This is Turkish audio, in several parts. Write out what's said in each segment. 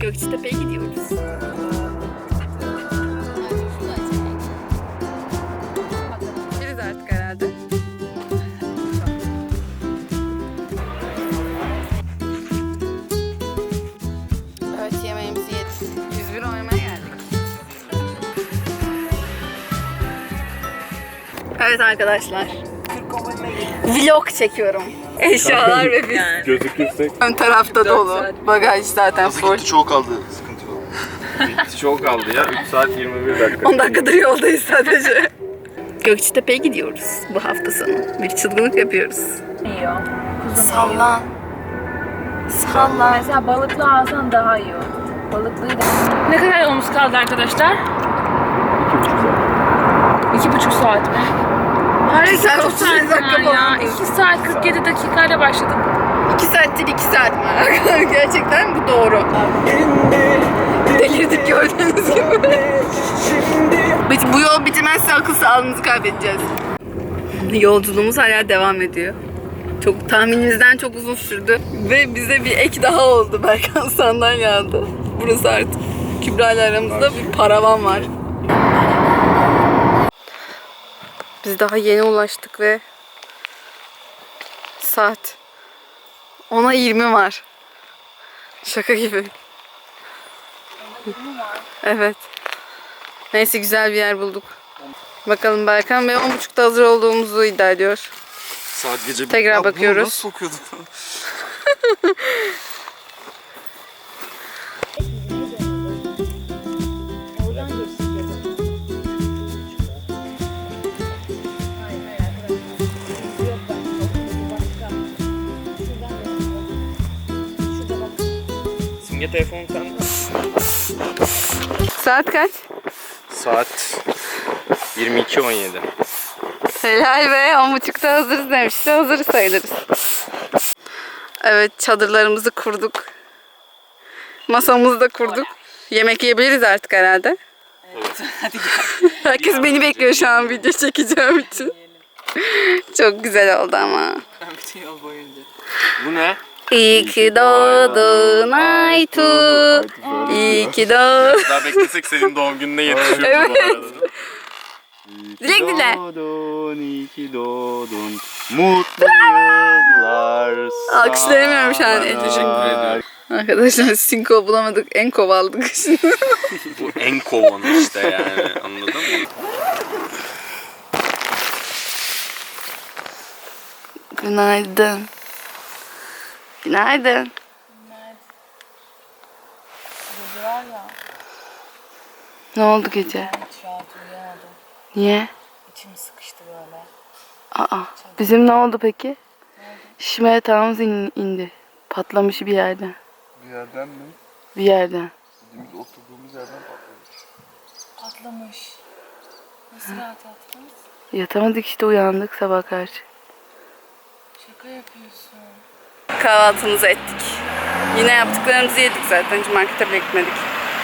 Gökçetepe'ye gidiyoruz. Gideriz artık herhalde. Evet yemeğimizi yedik. 101 oynamaya geldik. Evet arkadaşlar. Vlog çekiyorum. Eşyalar ve biz. Gözükürsek Ön tarafta dolu. Bagaj zaten full. Gitti çok kaldı. Sıkıntı yok. çok kaldı ya. 3 saat 21 dakika. 10 dakikadır yoldayız sadece. Gökçetepe'ye gidiyoruz bu hafta sonu. Bir çılgınlık yapıyoruz. yiyor. Sallan. Sallan. Mesela balıklı alsan daha iyi olur. Balıklıyı da... Ne kadar omuz kaldı arkadaşlar? İki buçuk saat mi? Hayır sen 30 Saat dakika ya. falan. 2 saat 47 dakikayla başladık. 2 saattir 2 saat mi? Gerçekten bu doğru. Delirdik gördüğünüz gibi. Biz- bu yol bitmezse akıl sağlığımızı kaybedeceğiz. Yolculuğumuz hala devam ediyor. Çok tahminimizden çok uzun sürdü. Ve bize bir ek daha oldu. Berkan sandalye aldı. Burası artık Kübra ile aramızda bir paravan var. Biz daha yeni ulaştık ve saat 10'a 20 var. Şaka gibi. Evet. Neyse güzel bir yer bulduk. Bakalım Berkan ve 10.30'da hazır olduğumuzu iddia ediyor. Saat gece Tekrar bakıyoruz. Nasıl? Simge telefonu sende. Saat kaç? Saat 22.17. Helal be 10.30'da hazırız demişti. Hazır sayılırız. Evet çadırlarımızı kurduk. Masamızı da kurduk. Yemek yiyebiliriz artık herhalde. Herkes beni bekliyor şu an video çekeceğim için. Çok güzel oldu ama. Bu ne? İyi ki doğdun Aytu. İyi ki doğdun. Daha beklesek senin doğum gününe yetişirdi Evet. bu arada. Dilek dile. Doğdun, iyi ki doğdun. Mutlu yıllar sana. Alkışlayamıyorum şu an. Teşekkür ediyorum. Arkadaşlar sinko bulamadık. En kovaldık şimdi. Bu en kovanı işte yani anladın mı? Günaydın. Günaydın. Gece var ya. Ne oldu gece? Hiç rahat uyuyamadım. Niye? İçim sıkıştı böyle. Aa, bizim ne oldu peki? Şişme yatağımız in- indi. Patlamış bir yerden. Bir yerden mi? Bir yerden. Biz oturduğumuz yerden patlamış. Patlamış. Nasıl rahat attınız? Yatamadık işte uyandık sabah karşı. Şaka yapıyorsun. Kahvaltımızı ettik. Yine yaptıklarımızı yedik zaten. Hiç markete bile gitmedik.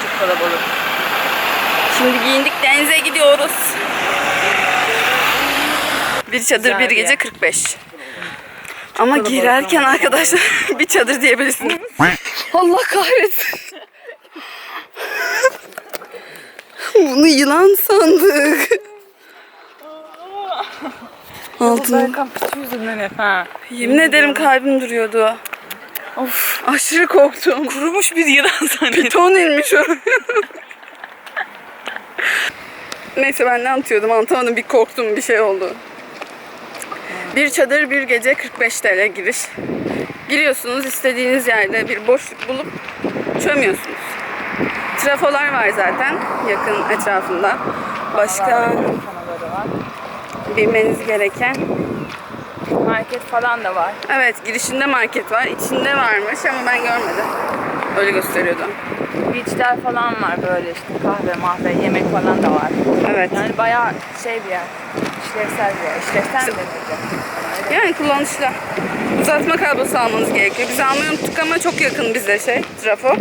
Çok kalabalık. Şimdi giyindik denize gidiyoruz. Bir çadır bir gece yer. 45. Ama girerken arkadaşlar bir çadır diyebilirsiniz. Allah kahretsin. Bunu yılan sandık. Altını. kapısı yüzünden hep ha. Yemin ederim kalbim duruyordu. Of aşırı korktum. Kurumuş bir yılan zannettim. Piton inmiş o. Neyse ben ne anlatıyordum anlatamadım bir korktum bir şey oldu. Bir çadır bir gece 45 TL giriş. Giriyorsunuz istediğiniz yerde bir boşluk bulup çömüyorsunuz. Trafolar var zaten yakın etrafında. Başka. Bilmeniz gereken Market falan da var. Evet girişinde market var. içinde varmış ama ben görmedim. Öyle gösteriyordu. Beachler falan var böyle işte kahve, mahve, yemek falan da var. Evet. Yani bayağı şey bir yer. İşlevsel bir yer. İşlevsel mi denirdi? Yani kullanışlı. Uzatma kablosu almanız gerekiyor. Biz almayı unuttuk ama çok yakın bize şey, trafo.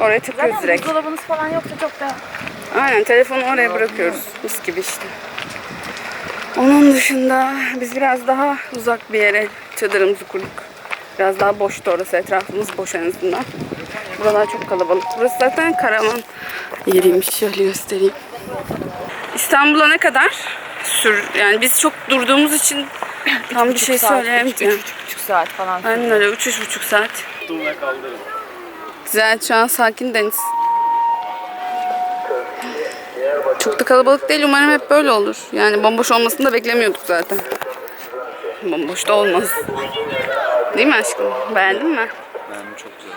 Oraya tıklıyoruz Zaten direkt. buzdolabınız falan yoksa çok da Aynen telefonu oraya bırakıyoruz. Mis gibi işte. Onun dışında biz biraz daha uzak bir yere çadırımızı kurduk. Biraz daha boştu orası etrafımız boş en azından. Buralar çok kalabalık. Burası zaten karavan yeriymiş. Şöyle göstereyim. İstanbul'a ne kadar sür? Yani biz çok durduğumuz için tam bir şey söyleyemeyeceğim. 3,5 saat falan. Aynen öyle. Üç, üç buçuk saat. Güzel. Şu an sakin deniz. Çok da kalabalık değil. Umarım hep böyle olur. Yani bomboş olmasını da beklemiyorduk zaten. Bomboş da olmaz. Değil mi aşkım? Beğendin mi? Beğendim çok güzel.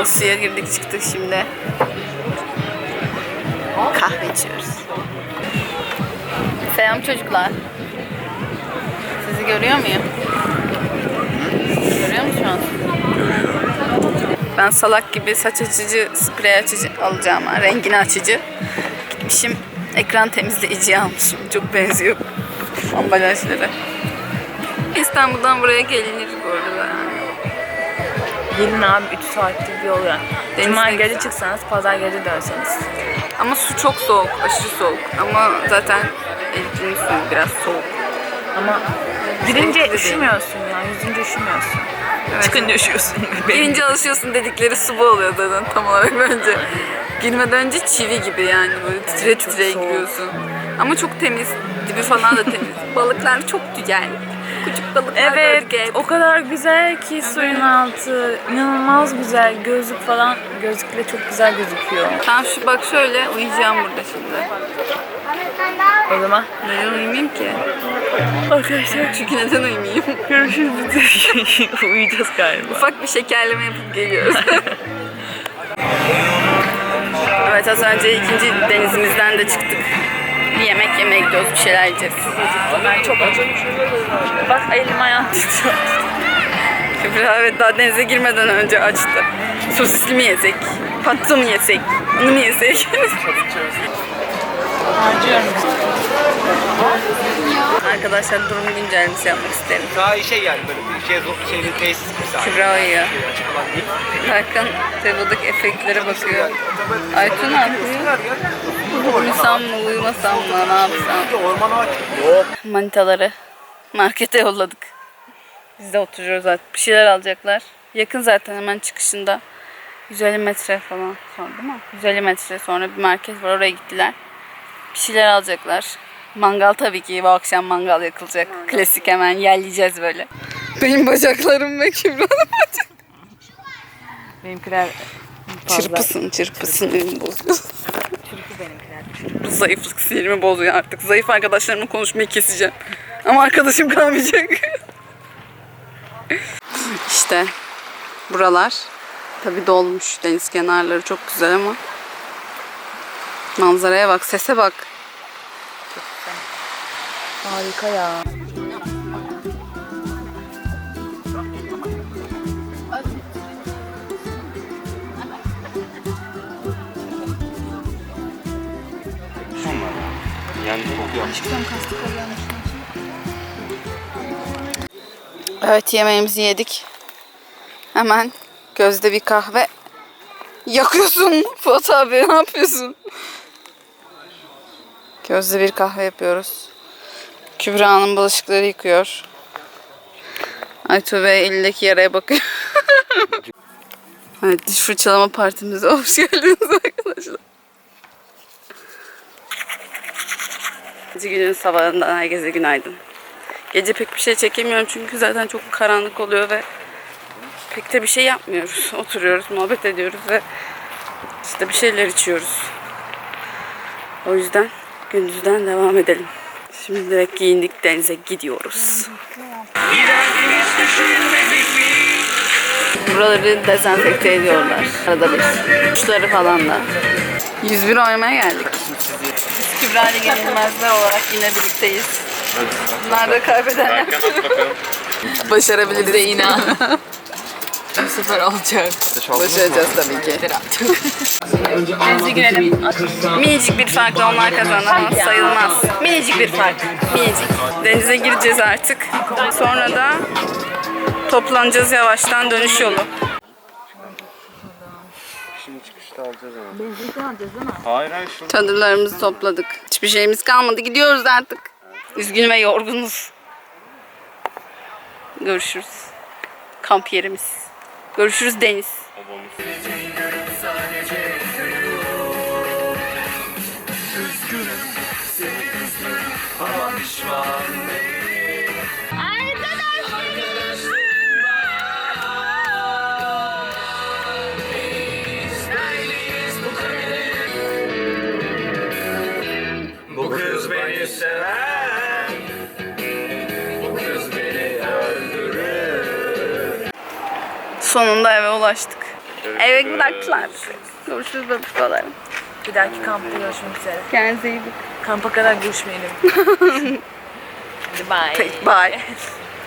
O suya girdik çıktık şimdi. Kahve içiyoruz. Selam çocuklar. Sizi görüyor muyum? Ben salak gibi saç açıcı, sprey açıcı alacağım. ha, Rengini açıcı. Gitmişim ekran temizleyiciyi almışım. Çok benziyor ambalajları. İstanbul'dan buraya gelinir bu arada. Gelin abi 3 saatlik bir yol yani. Cuma gece çıksanız pazar gece dönseniz. Ama su çok soğuk, aşırı soğuk. Ama zaten suyu biraz soğuk. Ama girince üşümüyorsun. Yüzünce üşümüyorsun. Evet. Çıkınca üşüyorsun. Girince alışıyorsun dedikleri su bu oluyor zaten tam olarak bence. Girmeden önce çivi gibi yani böyle titre titre giriyorsun. Ama çok temiz, dibi falan da temiz. Balıklar çok güzel. Küçük balıklar Evet, böyle o kadar güzel ki suyun altı. inanılmaz güzel. Gözlük falan, gözlükle çok güzel gözüküyor. Tamam şu bak şöyle uyuyacağım burada şimdi. O zaman Neden uyumayayım ki? arkadaşlar Çünkü neden uyumayayım? görüşürüz. Uyuyacağız galiba. Ufak bir şekerleme yapıp geliyoruz. evet az önce ikinci denizimizden de çıktık. Bir yemek yemeye gidiyoruz, bir şeyler yiyeceğiz. Ben çok acım. Bak elim ayağım titriyor. Kübra evet daha denize girmeden önce açtı. Sosisli mi yesek? Patso mu yesek? Onu mu yesek? Harcıyorum. Arkadaşlar durum güncellemesi yapmak isterim. Daha şey yani böyle bir şey şeyli tesis misali. Kübra uyuyor. Hakan tabldaki efektlere bakıyor. Aytun ne yapıyor? Uyusam mı, uyumasam mı, ne yapsam? Ormana. Yok. Manitaları markete yolladık. Biz de oturuyoruz zaten. Bir şeyler alacaklar. Yakın zaten hemen çıkışında. 150 metre falan sonra değil mi? 150 metre sonra bir market var oraya gittiler. Bir şeyler alacaklar. Mangal tabii ki bu akşam mangal yakılacak. Klasik hemen yerleyeceğiz böyle. Benim bacaklarım ve Kübra'nın bacak. Benimkiler fazla. Çırpısın çırpısın elimi bozuyor. Çırpı benimkiler. Zayıflık sinirimi bozuyor artık. Zayıf arkadaşlarımla konuşmayı keseceğim. Ama arkadaşım kalmayacak. işte buralar. Tabi dolmuş deniz kenarları çok güzel ama manzaraya bak, sese bak. Harika ya. Yani kokuyor. Evet yemeğimizi yedik. Hemen gözde bir kahve yakıyorsun. Fuat abi ne yapıyorsun? Gözde bir kahve yapıyoruz. Kübra'nın bulaşıkları yıkıyor. Aytu Bey elindeki yaraya bakıyor. evet diş fırçalama partimize hoş geldiniz arkadaşlar. Gece günün sabahından herkese günaydın. Gece pek bir şey çekemiyorum çünkü zaten çok karanlık oluyor ve pek de bir şey yapmıyoruz. Oturuyoruz, muhabbet ediyoruz ve işte bir şeyler içiyoruz. O yüzden gündüzden devam edelim. Şimdi direkt giyindik denize gidiyoruz. Buraları dezenfekte ediyorlar. Arada bir. Uçları falan da. 101 oynamaya geldik. Biz Kübra ile yenilmezler olarak yine birlikteyiz. Bunlar da kaybedenler. Başarabiliriz de inan. Bu sefer olacak. Başaracağız tabii ki. Denize girelim. Minicik bir farkla onlar kazandı ama sayılmaz. Minicik bir fark. Minicik. Denize gireceğiz artık. Sonra da toplanacağız yavaştan dönüş yolu. Şimdi çıkışta alacağız ama. Hayır hayır şunu. Çadırlarımızı topladık. Hiçbir şeyimiz kalmadı. Gidiyoruz artık. Üzgün ve yorgunuz. Görüşürüz. Kamp yerimiz. Görüşürüz Deniz. Bu kız beni sever. Sonunda eve ulaştık. Eve bıraktılar. Görüşürüz babuşkalarım. Bir dahaki kampta görüşmek üzere. Kendinize iyi bakın. Kampa kadar görüşmeyelim. Hadi bye. Bye.